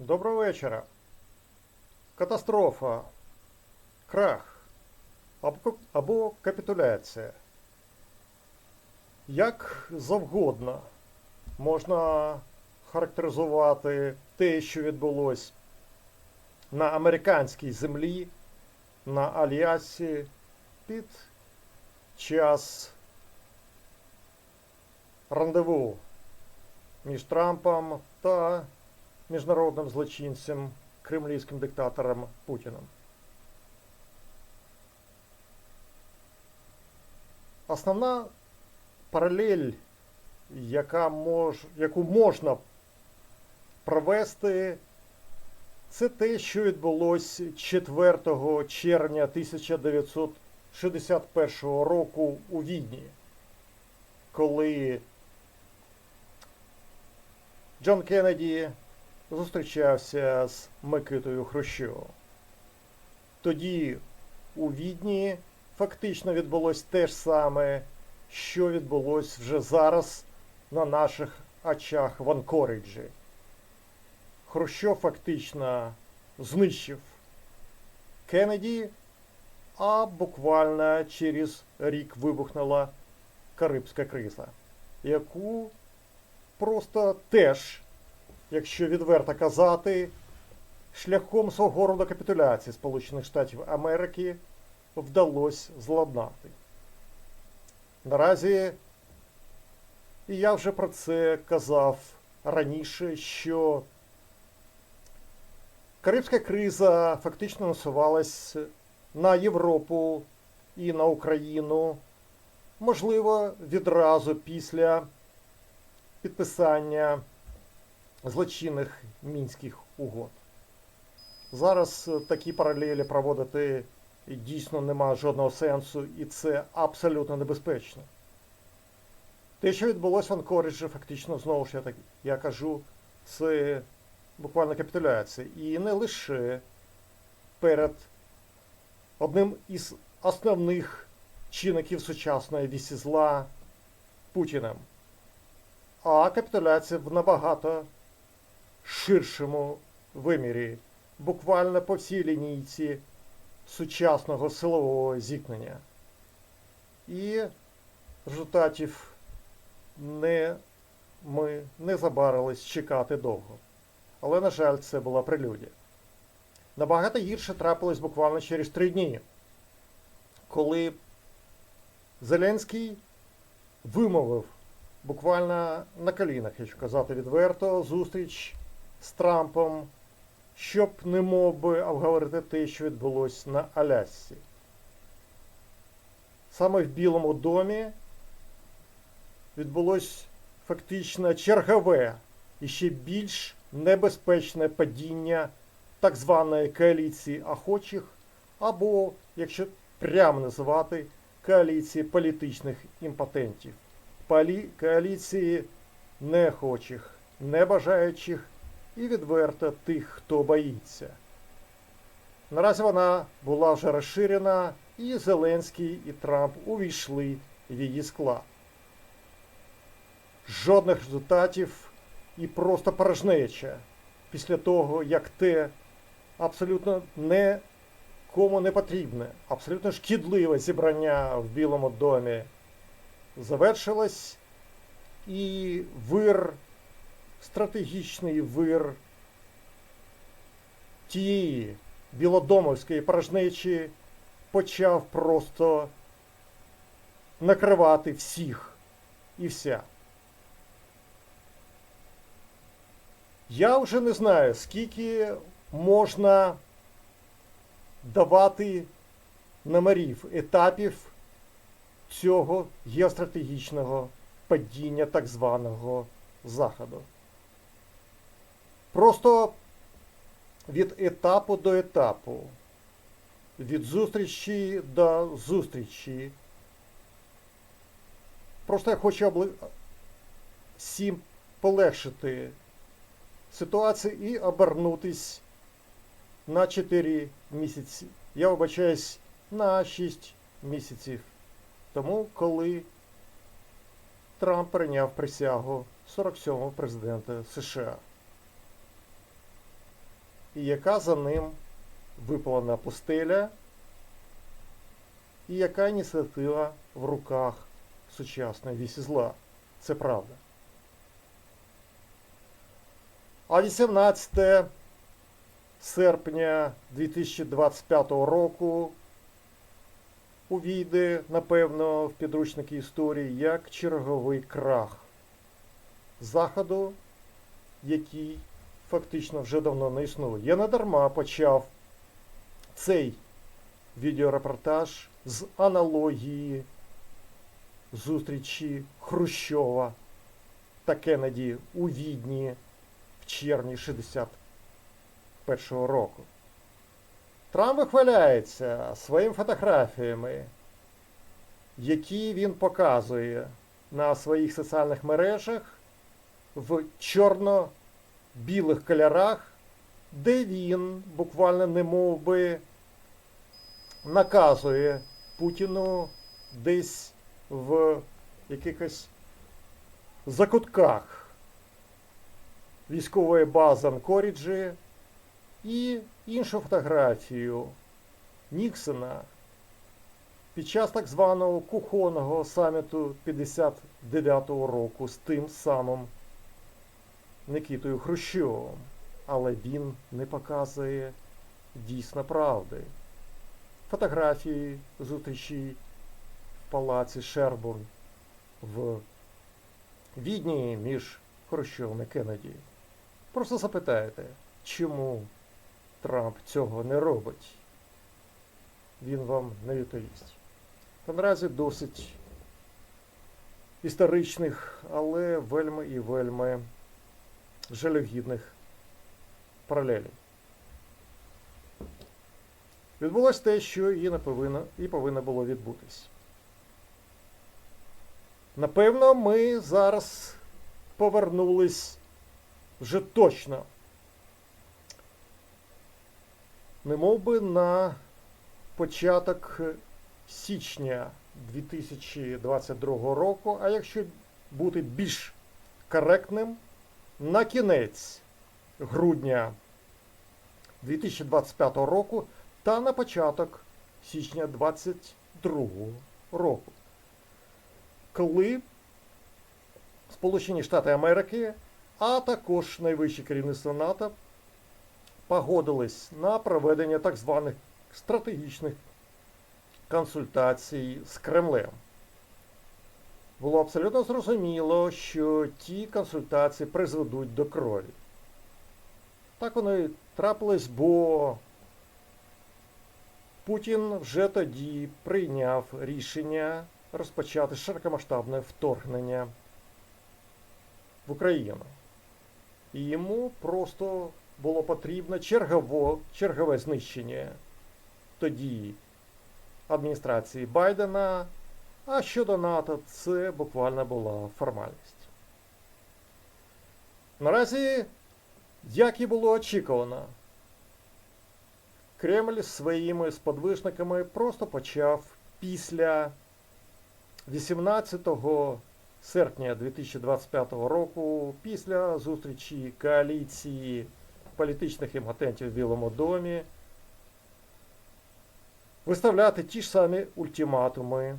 Доброго вечора. Катастрофа, крах або, капітуляція. Як завгодно можна характеризувати те, що відбулось на американській землі, на Альясі під час рандеву між Трампом та міжнародним злочинцем, кремлівським диктатором Путіним. Основна паралель, яка мож, яку можна провести, це те, що відбулося 4 червня 1961 року у Відні, коли Джон Кеннеді зустрічався з Микитою Хрущовим. Тоді у Відні фактично відбулось те ж саме, що відбулось вже зараз на наших очах в Анкориджі. Хрущов фактично знищив Кеннеді, а буквально через рік вибухнула Карибська криза, яку просто теж, якщо відверто казати, шляхом свого роду капітуляції Сполучених Штатів Америки вдалося зладнати. Наразі, і я вже про це казав раніше, що Карибська криза фактично насувалась на Європу і на Україну, можливо, відразу після підписання злочинних мінських угод. Зараз е, такі паралелі проводити дійсно нема жодного сенсу, і це абсолютно небезпечно. Те, що відбулося в Анкориджі, фактично, знову ж я так я кажу, це буквально капітуляція. І не лише перед одним із основних чинників сучасної вісі зла Путіним а капітуляція в набагато ширшому вимірі, буквально по всій лінійці сучасного силового зіткнення. І результатів не, ми не забарились чекати довго. Але, на жаль, це була прелюдія. Набагато гірше трапилось буквально через три дні, коли Зеленський вимовив буквально на колінах, якщо казати відверто, зустріч з Трампом, щоб не мов би обговорити те, що відбулося на Алясці. Саме в Білому домі відбулось фактично чергове і ще більш небезпечне падіння так званої коаліції охочих, або, якщо прямо називати, коаліції політичних імпотентів коаліції нехочих, небажаючих і відверто тих, хто боїться. Наразі вона була вже розширена, і Зеленський і Трамп увійшли в її склад. Жодних результатів і просто порожнеча після того, як те абсолютно не кому не потрібне, абсолютно шкідливе зібрання в Білому домі завершилась, і вир, стратегічний вир тієї білодомовської порожнечі почав просто накривати всіх і вся. Я вже не знаю, скільки можна давати номерів, етапів цього геостратегічного падіння так званого Заходу. Просто від етапу до етапу, від зустрічі до зустрічі. Просто я хочу обли... всім полегшити ситуацію і обернутись на 4 місяці. Я вибачаюсь на 6 місяців тому, коли Трамп прийняв присягу 47-го президента США. І яка за ним випалена пустеля, і яка ініціатива в руках сучасної вісі зла. Це правда. А 18 серпня 2025 року увійде, напевно, в підручники історії як черговий крах заходу, який фактично вже давно не існує. Я надарма почав цей відеорепортаж з аналогії зустрічі Хрущова та Кеннеді у Відні в червні 61-го року. Трамп вихваляється своїми фотографіями, які він показує на своїх соціальних мережах в чорно-білих кольорах, де він буквально не мов би наказує Путіну десь в якихось закутках військової бази Анкоріджі і іншу фотографію Ніксона під час так званого кухонного саміту 59-го року з тим самим Никітою Хрущовим. Але він не показує дійсно правди. Фотографії зустрічі в палаці Шербурн в Відні між Хрущовим і Кеннеді. Просто запитайте, чому Трамп цього не робить? Він вам не відповість. Та наразі досить історичних, але вельми і вельми жалюгідних паралелей. Відбулося те, що і не повинно, і повинно було відбутись. Напевно, ми зараз повернулись вже точно. Не мов би на початок січня 2022 року, а якщо бути більш коректним, на кінець грудня 2025 року та на початок січня 2022 року, коли Сполучені Штати Америки, а також найвище керівництво НАТО погодились на проведення так званих стратегічних консультацій з Кремлем. Було абсолютно зрозуміло, що ті консультації призведуть до крові. Так воно і трапилось, бо Путін вже тоді прийняв рішення розпочати широкомасштабне вторгнення в Україну. І йому просто було потрібно чергово, чергове знищення тоді адміністрації Байдена, а щодо НАТО це буквально була формальність. Наразі, як і було очікувано, Кремль своїми сподвижниками просто почав після 18 серпня 2025 року, після зустрічі коаліції політичних імпотентів в Білому домі, виставляти ті ж самі ультиматуми,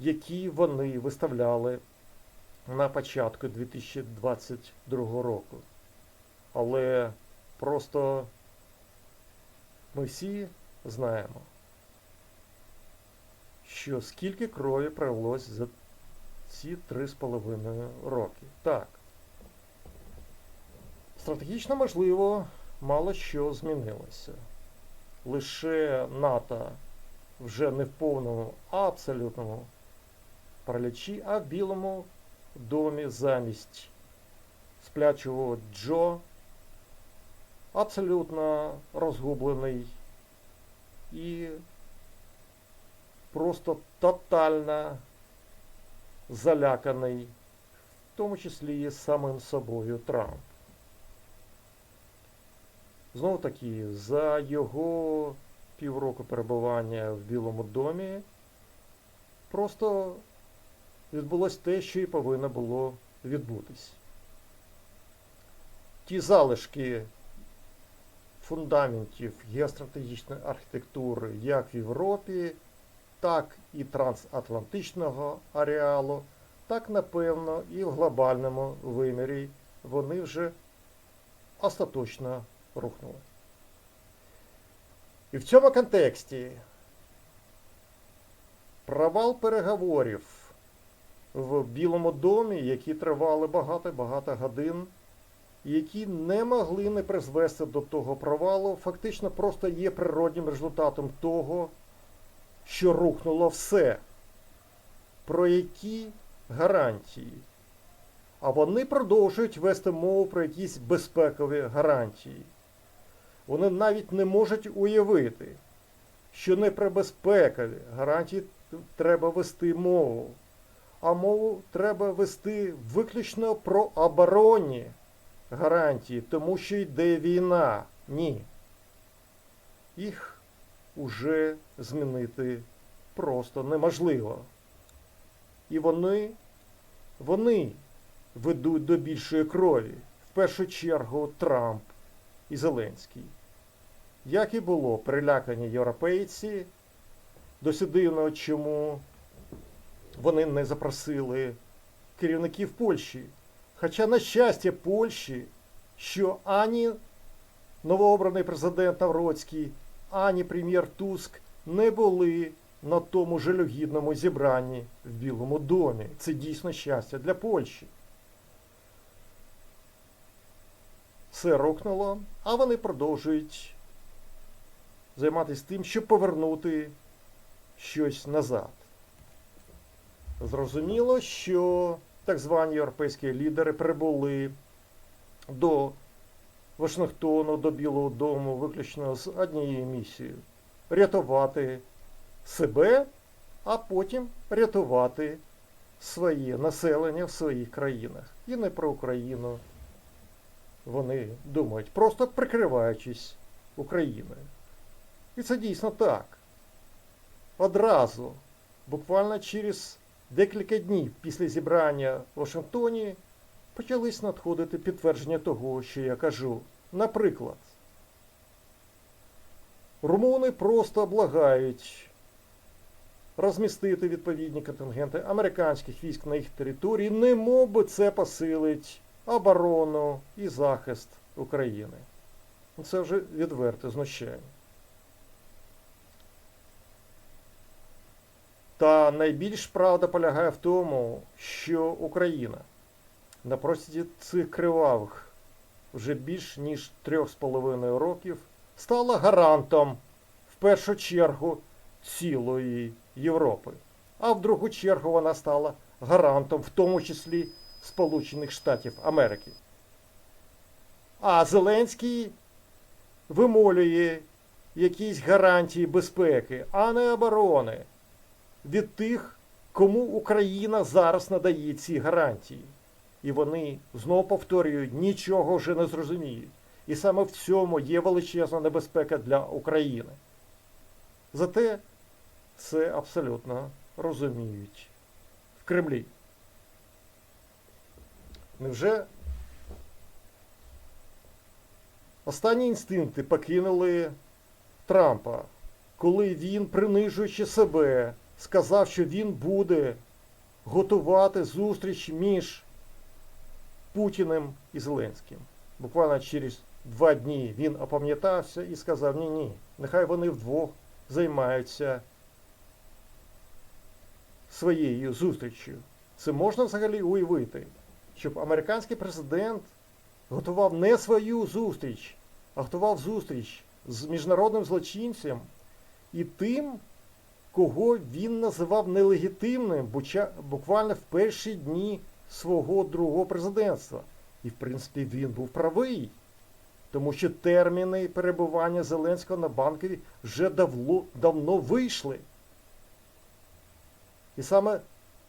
які вони виставляли на початку 2022 року. Але просто ми всі знаємо, що скільки крові пролилось за ці три з половиною роки. Так. Стратегічно можливо, мало що змінилося. Лише НАТО вже не в повному, а абсолютному паралічі, а в Білому домі замість сплячого Джо абсолютно розгублений і просто тотально заляканий, в тому числі і самим собою Трамп. Знову таки, за його півроку перебування в Білому домі просто відбулось те, що і повинно було відбутись. Ті залишки фундаментів геостратегічної архітектури як в Європі, так і трансатлантичного ареалу, так, напевно, і в глобальному вимірі вони вже остаточно рухнули. І в цьому контексті провал переговорів в Білому домі, які тривали багато-багато годин, які не могли не призвести до того провалу, фактично просто є природнім результатом того, що рухнуло все. Про які гарантії? А вони продовжують вести мову про якісь безпекові гарантії. Вони навіть не можуть уявити, що не про безпекові гарантії треба вести мову, а мову треба вести виключно про оборонні гарантії, тому що йде війна. Ні. Їх уже змінити просто неможливо. І вони, вони ведуть до більшої крові. В першу чергу Трамп і Зеленський. Як і було перелякані європейці, досить дивно, чому вони не запросили керівників Польщі. Хоча, на щастя, Польщі, що ані новообраний президент Навроцький, ані прем'єр Туск не були на тому жалюгідному зібранні в Білому домі. Це дійсно щастя для Польщі. Все рухнуло, а вони продовжують займатися тим, щоб повернути щось назад. Зрозуміло, що так звані європейські лідери прибули до Вашингтону, до Білого Дому виключно з однією місією рятувати себе, а потім рятувати своє населення в своїх країнах. І не про Україну вони думають, просто прикриваючись Україною. І це дійсно так. Одразу, буквально через декілька днів після зібрання в Вашингтоні, почались надходити підтвердження того, що я кажу. Наприклад, румуни просто благають розмістити відповідні контингенти американських військ на їх території, не мов би це посилить оборону і захист України. Це вже відверте знущання. Та найбільш правда полягає в тому, що Україна на протязі цих кривавих вже більш ніж трьох з половиною років стала гарантом в першу чергу цілої Європи, а в другу чергу вона стала гарантом, в тому числі Сполучених Штатів Америки. А Зеленський вимолює якісь гарантії безпеки, а не оборони від тих, кому Україна зараз надає ці гарантії. І вони знову повторюють, нічого вже не зрозуміють. І саме в цьому є величезна небезпека для України. Зате це абсолютно розуміють в Кремлі. Невже останні інстинкти покинули Трампа, коли він, принижуючи себе, сказав, що він буде готувати зустріч між Путіним і Зеленським. Буквально через два дні він опам'ятався і сказав, ні-ні, нехай вони вдвох займаються своєю зустріччю. Це можна взагалі уявити, щоб американський президент готував не свою зустріч, а готував зустріч з міжнародним злочинцем і тим, кого він називав нелегітимним буквально в перші дні свого другого президентства. І, в принципі, він був правий, тому що терміни перебування Зеленського на банкові вже давно, давно вийшли. І саме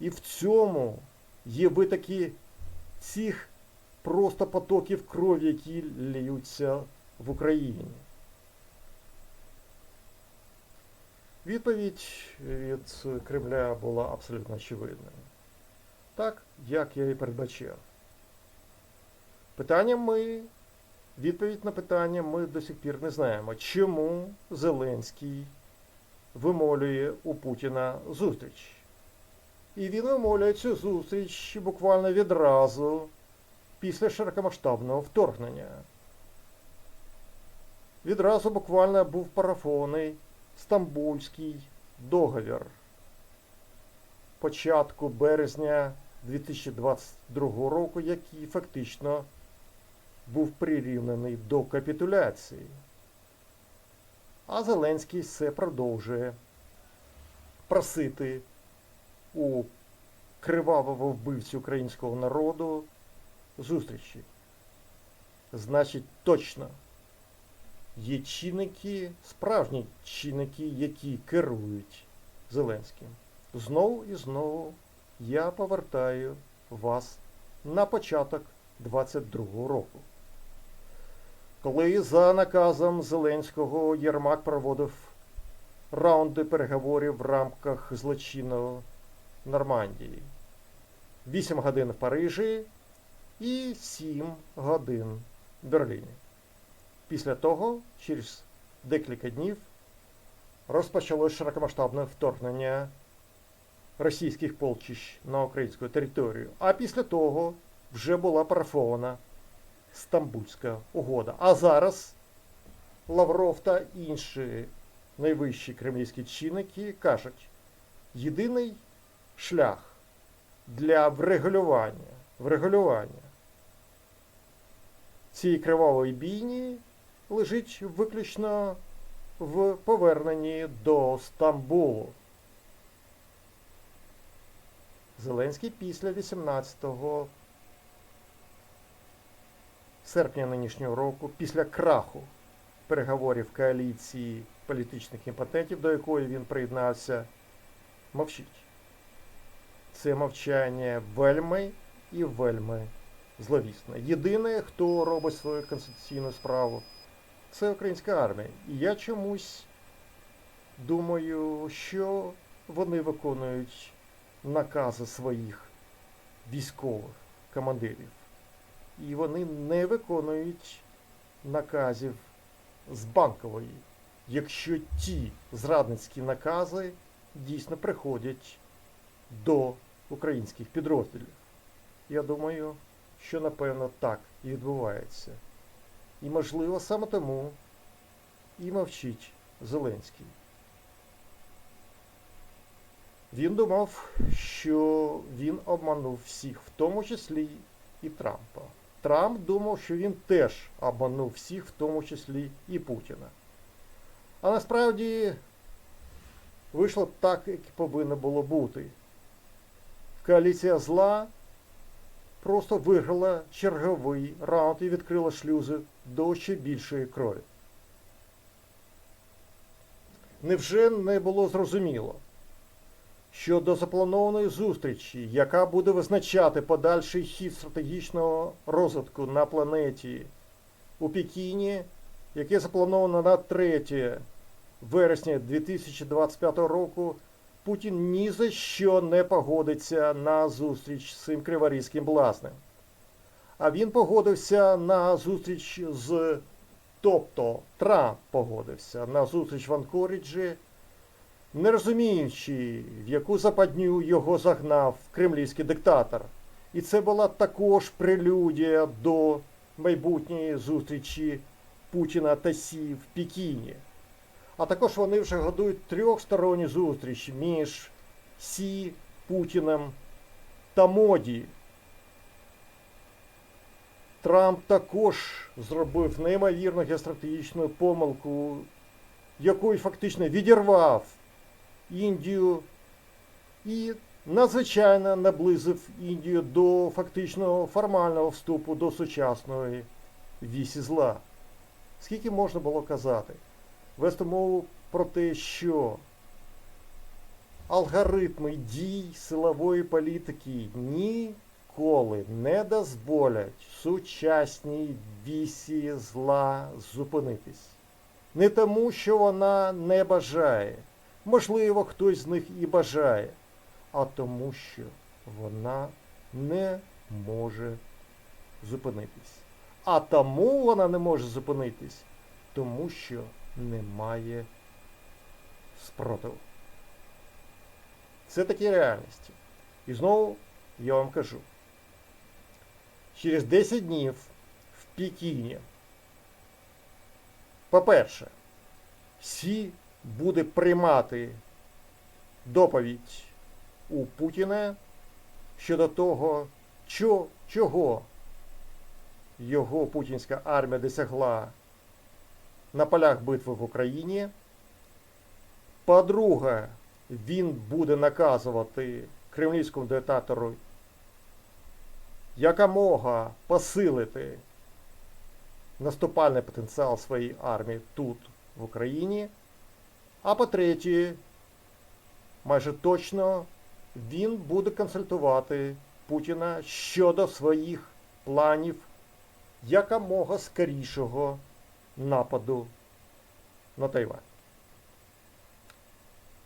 і в цьому є витоки цих просто потоків крові, які ліються в Україні. Відповідь від Кремля була абсолютно очевидною. Так, як я і передбачав. Питання ми Відповідь на питання ми до сих пір не знаємо, чому Зеленський вимолює у Путіна зустріч. І він вимолює цю зустріч буквально відразу після широкомасштабного вторгнення. Відразу буквально був парафований Стамбульський договір початку березня 2022 року, який фактично був прирівнений до капітуляції. А Зеленський все продовжує просити у кривавого вбивці українського народу зустрічі. Значить, точно є чинники, справжні чинники, які керують Зеленським. Знову і знову я повертаю вас на початок 22-го року. Коли за наказом Зеленського Єрмак проводив раунди переговорів в рамках злочинного Нормандії. 8 годин в Парижі і 7 годин в Берліні. Після того, через декілька днів, розпочалось широкомасштабне вторгнення російських полчищ на українську територію. А після того вже була парафована Стамбульська угода. А зараз Лавров та інші найвищі кремлівські чинники кажуть, єдиний шлях для врегулювання, врегулювання цієї кривавої бійні лежить виключно в поверненні до Стамбулу. Зеленський після 18 серпня нинішнього року, після краху переговорів коаліції політичних імпотентів, до якої він приєднався, мовчить. Це мовчання вельми і вельми зловісне. Єдине, хто робить свою конституційну справу, це українська армія. І я чомусь думаю, що вони виконують накази своїх військових командирів. І вони не виконують наказів з банкової, якщо ті зрадницькі накази дійсно приходять до українських підрозділів. Я думаю, що напевно так і відбувається. І, можливо, саме тому і мовчить Зеленський. Він думав, що він обманув всіх, в тому числі і Трампа. Трамп думав, що він теж обманув всіх, в тому числі і Путіна. А насправді вийшло так, як повинно було бути. Коаліція зла просто виграла черговий раунд і відкрила шлюзи до ще більшої крові. Невже не було зрозуміло, що до запланованої зустрічі, яка буде визначати подальший хід стратегічного розвитку на планеті у Пекіні, яке заплановано на 3 вересня 2025 року, Путін ні за що не погодиться на зустріч з цим криворізьким блазнем. А він погодився на зустріч з, тобто Трамп погодився на зустріч в Анкоріджі, не розуміючи, в яку западню його загнав кремлівський диктатор. І це була також прелюдія до майбутньої зустрічі Путіна та Сі в Пекіні. А також вони вже годують трьохсторонні зустрічі між Сі, Путіним та Моді. Трамп також зробив неймовірну геостратегічну помилку, якою фактично відірвав Індію і надзвичайно наблизив Індію до фактичного формального вступу до сучасної вісі зла. Скільки можна було казати? Вести мову про те, що алгоритми дій силової політики ніколи не дозволять сучасній вісі зла зупинитись. Не тому, що вона не бажає. Можливо, хтось з них і бажає, а тому, що вона не може зупинитись. А тому вона не може зупинитись, тому що немає спротиву. Це такі реальності. І знову я вам кажу, через 10 днів в Пекіні, по-перше, Сі буде приймати доповідь у Путіна щодо того, чого його путінська армія досягла на полях битви в Україні. По-друге, він буде наказувати кремлівському диктатору якомога посилити наступальний потенціал своєї армії тут, в Україні. А по-третє, майже точно він буде консультувати Путіна щодо своїх планів якомога скорішого нападу на Тайвань.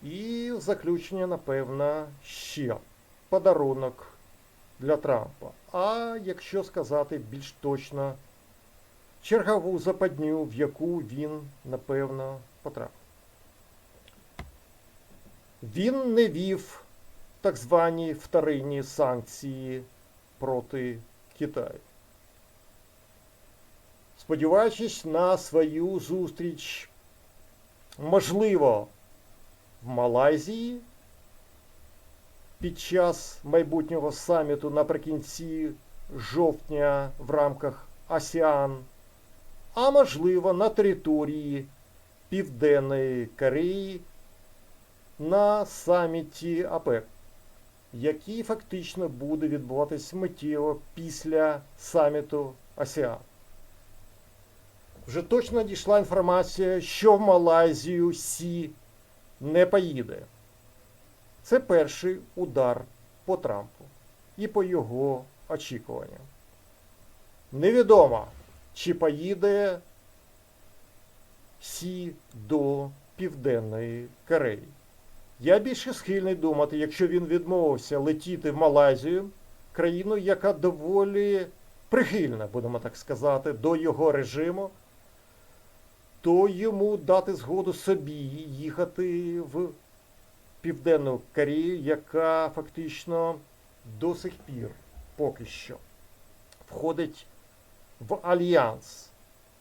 І в заключення, напевно, ще подарунок для Трампа. А якщо сказати більш точно, чергову западню, в яку він, напевно, потрапив. Він не вів так звані вторинні санкції проти Китаю. Сподіваючись на свою зустріч, можливо, в Малайзії під час майбутнього саміту наприкінці жовтня в рамках АСіАН, а можливо на території Південної Кореї на саміті АПЕК, який фактично буде відбуватись миттєво після саміту АСіАН. Вже точно надійшла інформація, що в Малайзію Сі не поїде. Це перший удар по Трампу і по його очікуванням. Невідомо, чи поїде Сі до Південної Кореї. Я більше схильний думати, якщо він відмовився летіти в Малайзію, країну, яка доволі прихильна, будемо так сказати, до його режиму, то йому дати згоду собі їхати в Південну Корею, яка фактично до сих пір поки що входить в альянс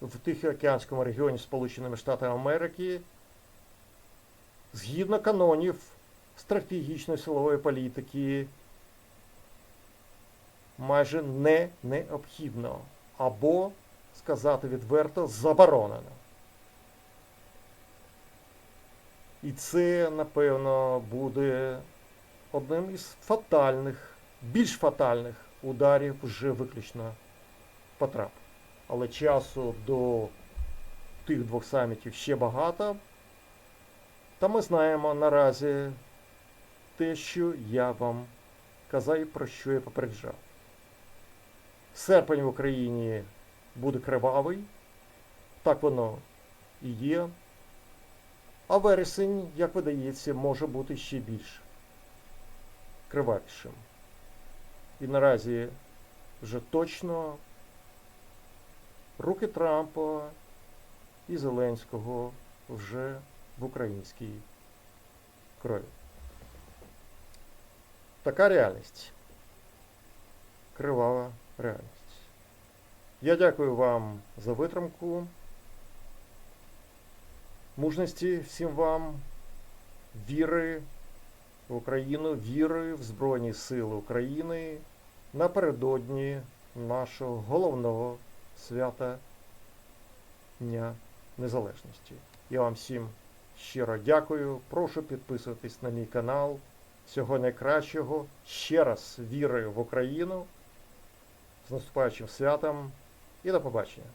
в Тихоокеанському регіоні Сполученими Штатами Америки згідно канонів стратегічної силової політики майже не необхідно або, сказати відверто, заборонено. І це, напевно, буде одним із фатальних, більш фатальних ударів вже виключно по Трампу. Але часу до тих двох самітів ще багато. Та ми знаємо наразі те, що я вам казав і про що я попереджав. Серпень в Україні буде кривавий, так воно і є. А вересень, як видається, може бути ще більш кривавішим. І наразі вже точно руки Трампа і Зеленського вже в українській крові. Така реальність. Кривава реальність. Я дякую вам за витримку. Мужності всім вам, віри в Україну, віри в Збройні Сили України напередодні нашого головного свята Дня Незалежності. Я вам всім щиро дякую. Прошу підписуватись на мій канал. Всього найкращого. Ще раз віри в Україну. З наступаючим святом і до побачення.